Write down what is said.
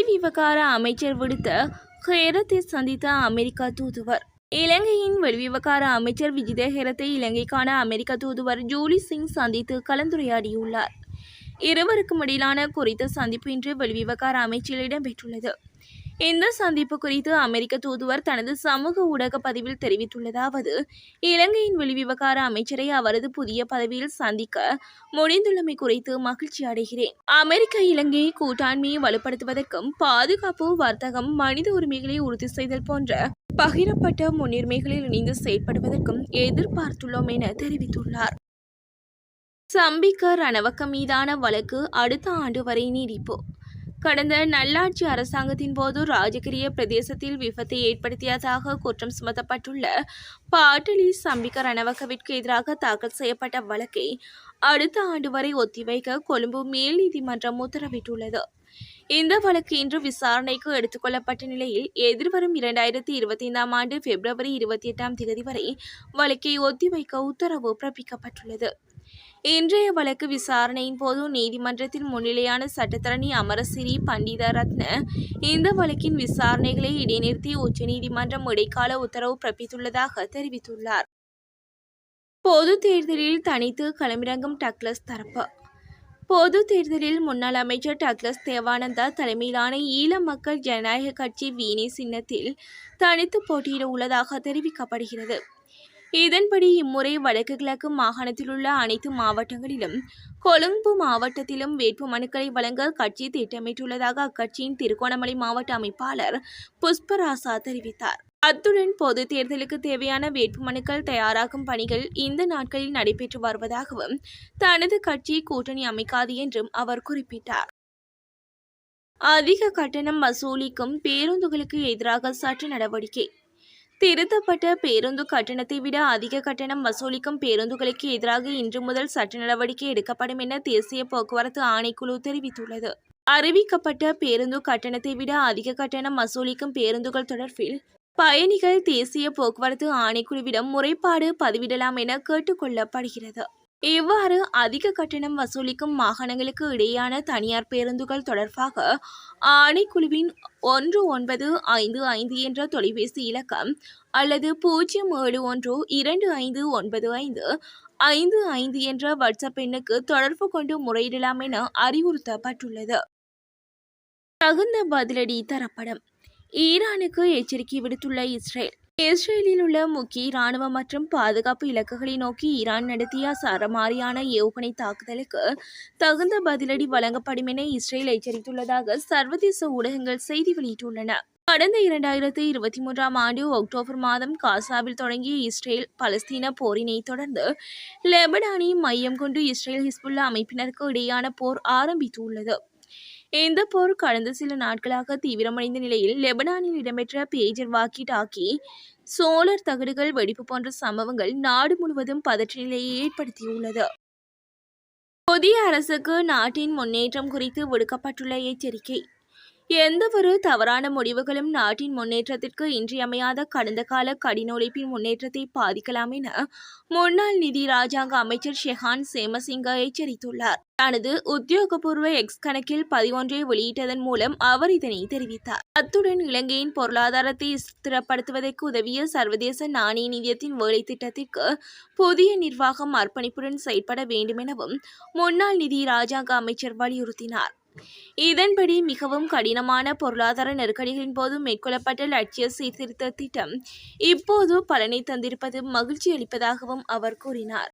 வெளிவிவகார அமைச்சர் விடுத்த ஹேரத்தை சந்தித்த அமெரிக்கா தூதுவர். இலங்கையின் வெளிவிவகார அமைச்சர் விஜித ஹெரத்தை இலங்கைக்கான அமெரிக்க தூதுவர் ஜூலி சிங் சந்தித்து கலந்துரையாடியுள்ளார். இருவருக்கும் இடையிலான குறித்த சந்திப்பு இன்று வெளிவிவகார அமைச்சில் இடம்பெற்றுள்ளது. இந்த சந்திப்பு குறித்து அமெரிக்க தூதுவர் தனது சமூக ஊடக பதிவில் தெரிவித்துள்ளதாவது இலங்கையின் வெளிவிவகார அமைச்சரை அவரது புதிய பதவியில் சந்திக்க முடிந்துள்ளமை குறித்து மகிழ்ச்சி அடைகிறேன். அமெரிக்க இலங்கை கூட்டாண்மையை வலுப்படுத்துவதற்கும் பாதுகாப்பு வர்த்தகம் மனித உரிமைகளை உறுதி செய்தல் போன்ற பகிரப்பட்ட முன்னுரிமைகளில் இணைந்து செயல்படுவதற்கும் எதிர்பார்த்துள்ளோம் என தெரிவித்துள்ளார். சம்பிக்க ரணவக்க மீதான வழக்கு அடுத்த ஆண்டு வரை நீடிப்பு. கடந்த நல்லாட்சி அரசாங்கத்தின் போது ராஜகிரிய பிரதேசத்தில் விபத்தை ஏற்படுத்தியதாக குற்றம் சுமத்தப்பட்டுள்ள பாட்டலி சம்பிக்க ரணவக்கவிற்கு எதிராக தாக்கல் செய்யப்பட்ட வழக்கை அடுத்த ஆண்டு வரை ஒத்திவைக்க கொழும்பு மேல் நீதிமன்றம் உத்தரவிட்டுள்ளது. இந்த வழக்கு இன்று விசாரணைக்கு எடுத்துக்கொள்ளப்பட்ட நிலையில் எதிர்வரும் இரண்டாயிரத்தி இருபத்தி ஐந்தாம் ஆண்டு பிப்ரவரி இருபத்தி எட்டாம் தேதி வரை வழக்கை ஒத்திவைக்க உத்தரவு பிறப்பிக்கப்பட்டுள்ளது. இன்றைய வழக்கு விசாரணையின் போது நீதிமன்றத்தில் முன்னிலையான சட்டத்தரணி அமரசிறி பண்டித ரத்ன இந்த வழக்கின் விசாரணைகளை இடைநிறுத்தி உச்சநீதிமன்றம் இடைக்கால உத்தரவு பிறப்பித்துள்ளதாக தெரிவித்துள்ளார். பொது தேர்தலில் தனித்து களமிறங்கும் டக்ளஸ் தரப்பு. பொது தேர்தலில் முன்னாள் அமைச்சர் டக்ளஸ் தேவானந்தா தலைமையிலான ஈழ மக்கள் ஜனநாயக கட்சி வீணி சின்னத்தில் தனித்து போட்டியிட உள்ளதாக தெரிவிக்கப்படுகிறது. இதன்படி இம்முறை வடக்கு கிழக்கு மாகாணத்தில் உள்ள அனைத்து மாவட்டங்களிலும் கொழும்பு மாவட்டத்திலும் வேட்பு மனுக்களை வழங்க கட்சி திட்டமிட்டுள்ளதாக அக்கட்சியின் திருகோணமலை மாவட்ட அமைப்பாளர் புஷ்பராசா தெரிவித்தார். அத்துடன் பொது தேர்தலுக்கு தேவையான வேட்புமனுக்கள் தயாராகும் பணிகள் இந்த நாட்களில் நடைபெற்று வருவதாகவும் தனது கட்சி கூட்டணி அமைக்காது என்றும் அவர் குறிப்பிட்டார். அதிக கட்டணம் வசூலிக்கும் பேருந்துகளுக்கு எதிராக சட்ட நடவடிக்கை திருத்தப்பட்ட பேருந்து கட்டணத்தை விட அதிக கட்டணம் வசூலிக்கும் பேருந்துகளுக்கு எதிராக இன்று முதல் சட்ட நடவடிக்கை எடுக்கப்படும் என தேசிய போக்குவரத்து ஆணைக்குழு தெரிவித்துள்ளது. அறிவிக்கப்பட்ட பேருந்து கட்டணத்தை விட அதிக கட்டணம் வசூலிக்கும் பேருந்துகள் தொடர்பில் பயணிகள் தேசிய போக்குவரத்து ஆணைக்குழுவிடம் முறைப்பாடு பதிவிடலாம் என கேட்டுக்கொள்ளப்படுகிறது இவ்வாறு அதிக கட்டணம் வசூலிக்கும் மாகாணங்களுக்கு இடையேயான தனியார் பேருந்துகள் தொடர்பாக ஆணைக்குழுவின் ஒன்று ஒன்பது ஐந்து ஐந்து என்ற தொலைபேசி இலக்கம் அல்லது பூஜ்ஜியம் ஏழு ஒன்று இரண்டு ஐந்து ஒன்பது ஐந்து ஐந்து ஐந்து என்ற வாட்ஸ்அப் எண்ணுக்கு தொடர்பு கொண்டு முறையிடலாம் என அறிவுறுத்தப்பட்டுள்ளது. தகுந்த பதிலடி தரப்படும். ஈரானுக்கு எச்சரிக்கை விடுத்துள்ள இஸ்ரேல் இஸ்ரேலில் உள்ள முக்கிய இராணுவ மற்றும் பாதுகாப்பு இலக்குகளை நோக்கி ஈரான் நடத்திய சரமாரியான ஏவுகணை தாக்குதலுக்கு தகுந்த பதிலடி வழங்கப்படும் என இஸ்ரேல் எச்சரித்துள்ளதாக சர்வதேச ஊடகங்கள் செய்தி வெளியிட்டுள்ளன. கடந்த இரண்டாயிரத்து இருபத்தி மூன்றாம் ஆண்டு அக்டோபர் மாதம் காசாவில் தொடங்கிய இஸ்ரேல் பலஸ்தீன போரினை தொடர்ந்து லெபனானை மையம் கொண்டு இஸ்ரேல் ஹிஸ்புல்லா அமைப்பினருக்கு இடையான போர் ஆரம்பித்துள்ளது. இந்த போர் கடந்த சில நாட்களாக தீவிரமடைந்த நிலையில் லெபனானில் இடம்பெற்ற பேஜர் வாக்கி டாக்கி சோலர் தகடுகள் வெடிப்பு போன்ற சம்பவங்கள் நாடு முழுவதும் பதற்ற நிலையை ஏற்படுத்தியுள்ளது. புதிய அரசுக்கு நாட்டின் முன்னேற்றம் குறித்து விடுக்கப்பட்டுள்ள எச்சரிக்கை. எந்தவொரு தவறான முடிவுகளும் நாட்டின் முன்னேற்றத்திற்கு இன்றியமையாத கடந்த கால கடின உழைப்பின் முன்னேற்றத்தை பாதிக்கலாம் என முன்னாள் நிதி ராஜாங்க அமைச்சர் ஷெஹான் சேமசிங்க எச்சரித்துள்ளார். தனது உத்தியோகபூர்வ எக்ஸ் கணக்கில் பதிவொன்றை வெளியிட்டதன் மூலம் அவர் இதனை தெரிவித்தார். அத்துடன் இலங்கையின் பொருளாதாரத்தை ஸ்திரப்படுத்துவதற்கு உதவிய சர்வதேச நாணய நிதியத்தின் வேலை திட்டத்திற்கு புதிய நிர்வாகம் அர்ப்பணிப்புடன் செயல்பட வேண்டும் எனவும் முன்னாள் நிதி ராஜாங்க அமைச்சர் வலியுறுத்தினார். இதன்படி மிகவும் கடினமான பொருளாதார நெருக்கடிகளின் போது மேற்கொள்ளப்பட்ட லட்சிய சீர்திருத்த திட்டம் இப்போது பலனை தந்திருப்பது மகிழ்ச்சி அளிப்பதாகவும் அவர் கூறினார்.